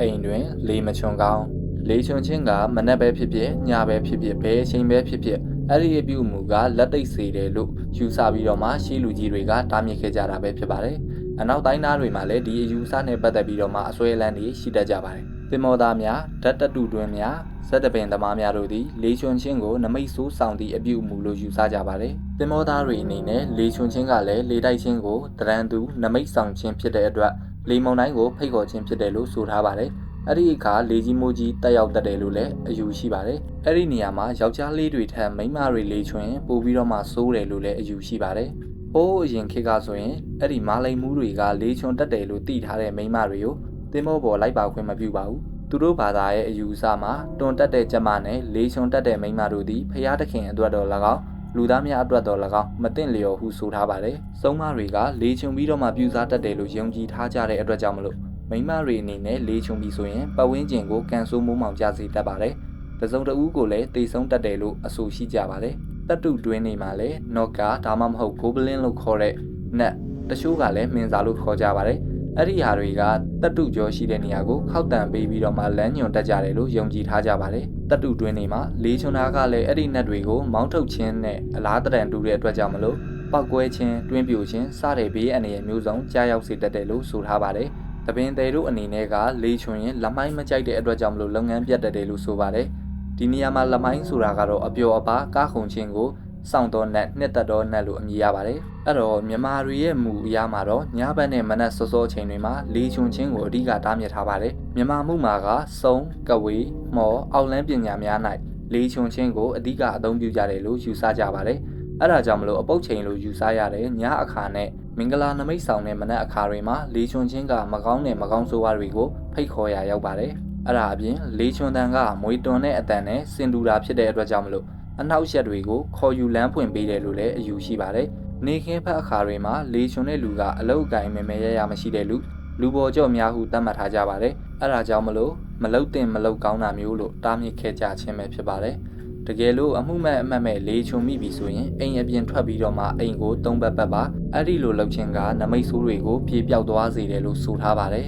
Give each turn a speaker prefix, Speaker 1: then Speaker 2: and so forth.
Speaker 1: အိမ်တွင် လေမချွန်ကောင်းလေချွန်ခြင်းကမနက်ပဲဖြစ်ဖြစ်ညပဲဖြစ်ဖြစ်ဘယ်အချိန်ပဲဖြစ်ဖြစ်အဲ့ဒီအပြုအမူကလက်သိပ်စေတယ်လို့ယူဆပြီးတော့မှရှေးလူကြီးတွေကတားမြစ်ခဲ့ကြတာပဲဖြစ်ပါတယ်။အနောက်တိုင်းသားတွေမှာလည်းဒီအယူဆနဲ့ပတ်သက်ပြီးတော့မှအစွဲအလန်းတွေရှိတတ်ကြပါတယ်။သင်္ဘောသားများဓာတ်တတုတွင်များဇက်တပင်သမားများတို့သည်လေချွန်ခြင်းကိုနမိတ်ဆိုးဆောင်သည့်အပြုအမူလို့ယူဆကြပါတယ်။သင်္ဘောသားတွေအနေနဲ့လေချွန်ခြင်းကလည်းလေတိုက်ခြင်းကိုတရန်သူနမိတ်ဆောင်ခြင်းဖြစ်တဲ့အတွက် လေမုန်တိုင်းကိုဖိတ်ခေါ်ခြင်းဖြစ်တယ်လို့ဆိုထားပါတယ်။အဲ့ဒီအခါလေကြီးမိုးကြီးတက်ရောက်တတ်တယ်လို့လည်းအယူရှိပါတယ်။အဲ့ဒီနေရာမှာယောက်ျားလေးတွေထက်မိန်းမတွေလေချွန်ပို့ပြီးတော့မှစိုးတယ်လို့လည်းအယူရှိပါတယ်။ဟိုးအရင်ခေတ်ကဆိုရင်အဲ့ဒီမာလိန်မှုတွေကလေချွန်တက်တယ်လို့သိထားတဲ့မိန်းမတွေကိုသင်္ဘောပေါ်လိုက်ပါခွင့်မပြုပါဘူး။သူတို့ဘာသာရဲ့အယူအဆမှာတွန်တက်တဲ့ကျမနဲ့လေချွန်တက်တဲ့မိန်းမတို့သည်ဖျားသခင်အတွက်တော်၎င်း လူသားများအတွက်တော်၎င်းမတင်လျော်ဟုဆိုထားပါတယ်။စုံမတွေကလေချုံပြီးတော့မှပြူစားတတ်တယ်လို့ယုံကြည်ထားကြတဲ့အတွက်ကြောင့်မလို့မိန်းမတွေအနေနဲ့လေချုံပြီးဆိုရင်ပတ်ဝန်းကျင်ကိုကန်ဆိုးမိုးမောင်ကြစေတတ်ပါတယ်။တစုံတဦးကိုလည်းတိတ်ဆုံးတတ်တယ်လို့အဆိုရှိကြပါတယ်။တပ်တုတွင်းနေမှာလည်းနော့ကာဒါမှမဟုတ်ဂိုဘလင်းလို့ခေါ်တဲ့နတ်တချို့ကလည်းမင်းစာလို့ခေါ်ကြပါတယ်။အဲ့ဒီဟာတွေကတတုကြောရှိတဲ့နေရာကိုခောက်တံပေးပြီးတော့မှလမ်းညွန်တက်ကြတယ်လို့ယုံကြည်ထားကြပါတယ်။တတုတွင်းနေမှာလေးချွန်သားကလည်းအဲ့ဒီနတ်တွေကိုမောင်းထုတ်ခြင်းနဲ့အလားတရန်တူတဲ့အတွက်ကြောင့်မလို့ပောက်ကွဲခြင်းတွင်းပြိုခြင်းစတဲ့ဘေးအန္တရာယ်မျိုးစုံကြားရောက်စေတတ်တယ်လို့ဆိုထားပါတယ်။တပင်သေးတို့အနေနဲ့ကလေးချွန်ရင်လမိုင်းမကြိုက်တဲ့အတွက်ကြောင့်မလို့လုပ်ငန်းပြတ်တတ်တယ်လို့ဆိုပါတယ်။ဒီနေရာမှာလမိုင်းဆိုတာကတော့အပျော်အပါကားခုန်ခြင်းကိုစောင့်တော်နဲ့နှစ်သက်တော်နဲ့လို့အမည်ရပါတယ်။အဲ့တော့မြန်မာတွေရဲ့မူအရမှာတော့ညဘက်နဲ့မနက်စောစောချိန်တွေမှာလေချွန်ချင်းကိုအဓိကတားမြစ်ထားပါတယ်။ မြန်မာမှုမှာကစုံကဝေမော်အောက်လန်းပညာများ၌လေချွန်ချင်းကိုအဓိကအသုံးပြုကြတယ်လို့ယူဆကြပါတယ်။အဲ့ဒါကြောင့်မလို့အပုတ်ချိန်လို့ယူဆရတဲ့ညအခါနဲ့မင်္ဂလာနမိတ်ဆောင်တဲ့မနက်အခါတွေမှာလေချွန်ချင်းကမကောင်းတဲ့မကောင်းဆိုးဝါးတွေကိုဖိတ်ခေါ်ရာရောက်ပါတယ်။အဲ့ဒါအပြင်လေချွန်တန်ကမွေတွန်တဲ့အတန်နဲ့စင်တူတာဖြစ်တဲ့အတွက်ကြောင့်မလို့အနောက်ရက်တွေကိုခေါ်ယူလမ်းဖွင့်ပေးတယ်လို့လည်းအယူရှိပါတယ်။နေခင်းဖက်အခါတွေမှာလေချွန်တဲ့လူကအလုတ်အကင်မဲမဲရရမရှိတဲ့လူလူပေါ်ကြော့များဟုသတ်မှတ်ထားကြပါတယ်။ အဲဒါကြောင့်မလို့မလုတ်တင်မလုတ်ကောင်းတာမျိုးလို့တားမြစ်ခဲ့ကြခြင်းပဲဖြစ်ပါတယ်။တကယ်လို့အမှုမဲ့အမှတ်မဲ့လေချုံမိပြီဆိုရင်အိမ်အပြင်ထွက်ပြီးတော့မှအိမ်ကိုသုံးပတ်ပတ်ပါအဲ့ဒီလိုလှုပ်ခြင်းကနမိတ်ဆိုးတွေကိုပြေပြောက်သွားစေတယ်လို့ဆိုထားပါတယ်